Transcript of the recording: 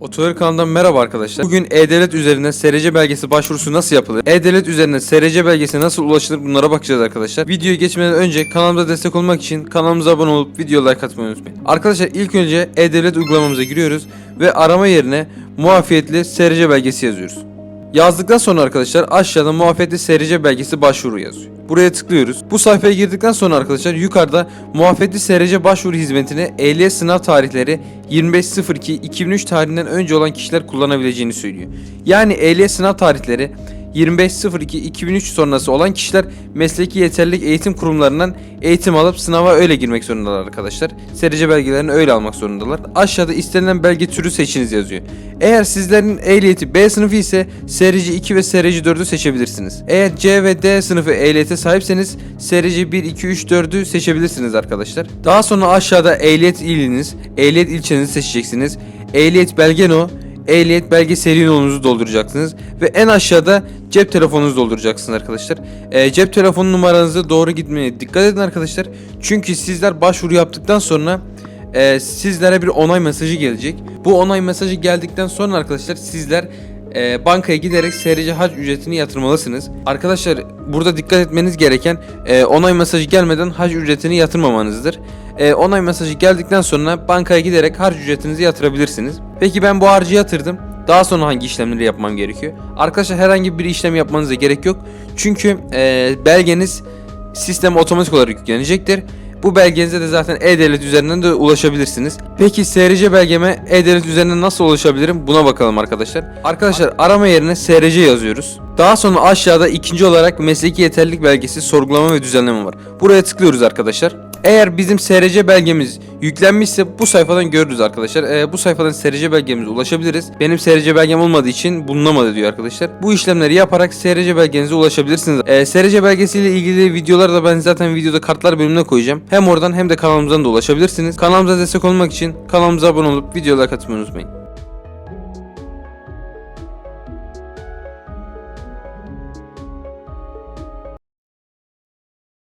Otoyol kanalından merhaba arkadaşlar. Bugün E-Devlet üzerinden SRC belgesi başvurusu nasıl yapılır? E-Devlet üzerinden SRC belgesine nasıl ulaşılır bunlara bakacağız arkadaşlar. Videoya geçmeden önce kanalımıza destek olmak için kanalımıza abone olup video like atmayı unutmayın. Arkadaşlar ilk önce E-Devlet uygulamamıza giriyoruz ve arama yerine muafiyetli SRC belgesi yazıyoruz. Yazdıktan sonra arkadaşlar aşağıda muafiyetli SRC belgesi başvuru yazıyor. Buraya tıklıyoruz. Bu sayfaya girdikten sonra arkadaşlar yukarıda muafiyetli SRC başvuru hizmetine ehliyet sınav tarihleri 25.02.2003 tarihinden önce olan kişiler kullanabileceğini söylüyor. Yani ehliyet sınav tarihleri 25.02.2003 sonrası olan kişiler mesleki yeterlilik eğitim kurumlarından eğitim alıp sınava öyle girmek zorundalar arkadaşlar. SRC belgelerini öyle almak zorundalar. Aşağıda istenilen belge türü seçiniz yazıyor. Eğer sizlerin ehliyeti B sınıfı ise SRC 2 ve SRC 4'ü seçebilirsiniz. Eğer C ve D sınıfı ehliyete sahipseniz SRC 1, 2, 3, 4'ü seçebilirsiniz arkadaşlar. Daha sonra aşağıda ehliyet iliniz, ehliyet ilçenizi seçeceksiniz. Ehliyet belge no, ehliyet belge seri numaranızı dolduracaksınız ve en aşağıda cep telefonunuzu dolduracaksınız arkadaşlar. Ee, cep telefonu numaranızı doğru gitmeye dikkat edin arkadaşlar. Çünkü sizler başvuru yaptıktan sonra e, sizlere bir onay mesajı gelecek. Bu onay mesajı geldikten sonra arkadaşlar sizler e, bankaya giderek SRC hac ücretini yatırmalısınız. Arkadaşlar burada dikkat etmeniz gereken e, onay mesajı gelmeden hac ücretini yatırmamanızdır. E, onay mesajı geldikten sonra bankaya giderek harç ücretinizi yatırabilirsiniz. Peki ben bu harcı yatırdım. Daha sonra hangi işlemleri yapmam gerekiyor? Arkadaşlar herhangi bir işlem yapmanıza gerek yok. Çünkü e, belgeniz sisteme otomatik olarak yüklenecektir. Bu belgenize de zaten E-Devlet üzerinden de ulaşabilirsiniz. Peki SRC belgeme E-Devlet üzerinden nasıl ulaşabilirim? Buna bakalım arkadaşlar. Arkadaşlar arama yerine SRC yazıyoruz. Daha sonra aşağıda ikinci olarak mesleki yeterlilik belgesi sorgulama ve düzenleme var. Buraya tıklıyoruz arkadaşlar. Eğer bizim SRC belgemiz yüklenmişse bu sayfadan görürüz arkadaşlar. Ee, bu sayfadan SRC belgemize ulaşabiliriz. Benim SRC belgem olmadığı için bulunamadı diyor arkadaşlar. Bu işlemleri yaparak SRC belgenize ulaşabilirsiniz. Ee, SRC belgesiyle ilgili videolar da ben zaten videoda kartlar bölümüne koyacağım. Hem oradan hem de kanalımızdan da ulaşabilirsiniz. Kanalımıza destek olmak için kanalımıza abone olup videolara katılmayı unutmayın.